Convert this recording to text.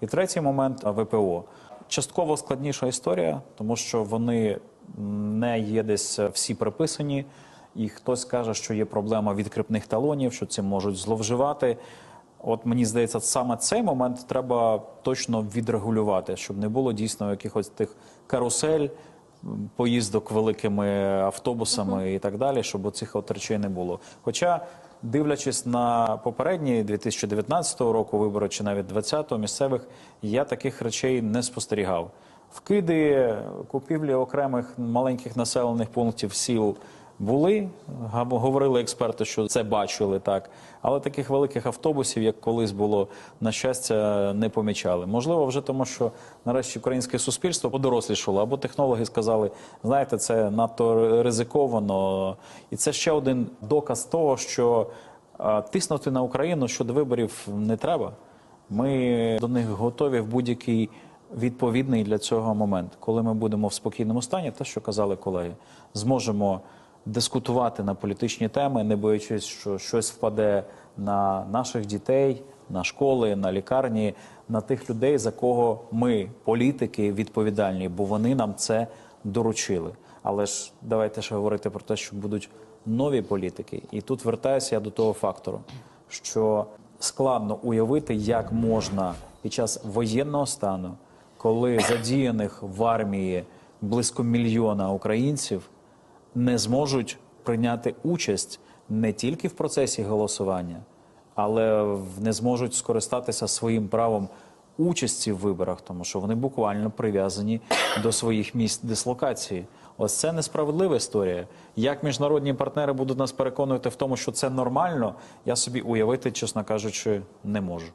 І третій момент ВПО. Частково складніша історія, тому що вони не є десь всі приписані. І хтось каже, що є проблема відкріпних талонів, що цим можуть зловживати. От мені здається, саме цей момент треба точно відрегулювати, щоб не було дійсно якихось тих карусель, поїздок великими автобусами і так далі, щоб оцих от речей не було. Хоча, дивлячись на попередні 2019 року вибори чи навіть 20-го місцевих, я таких речей не спостерігав. Вкиди купівлі окремих маленьких населених пунктів сіл були. Говорили експерти, що це бачили так. Але таких великих автобусів, як колись було, на щастя, не помічали. Можливо, вже тому, що нарешті українське суспільство подорослішало, або технологи сказали, знаєте, це надто ризиковано. І це ще один доказ того, що тиснути на Україну щодо виборів не треба. Ми до них готові в будь-який відповідний для цього момент, коли ми будемо в спокійному стані, те, що казали колеги, зможемо дискутувати на політичні теми, не боячись, що щось впаде на наших дітей, на школи, на лікарні, на тих людей, за кого ми, політики, відповідальні, бо вони нам це доручили. Але ж давайте ще говорити про те, що будуть нові політики. І тут вертаюся я до того фактору, що складно уявити, як можна під час воєнного стану, коли задіяних в армії близько мільйона українців не зможуть прийняти участь не тільки в процесі голосування, але не зможуть скористатися своїм правом участі в виборах, тому що вони буквально прив'язані до своїх місць дислокації. Ось це несправедлива історія. Як міжнародні партнери будуть нас переконувати в тому, що це нормально, я собі уявити, чесно кажучи, не можу.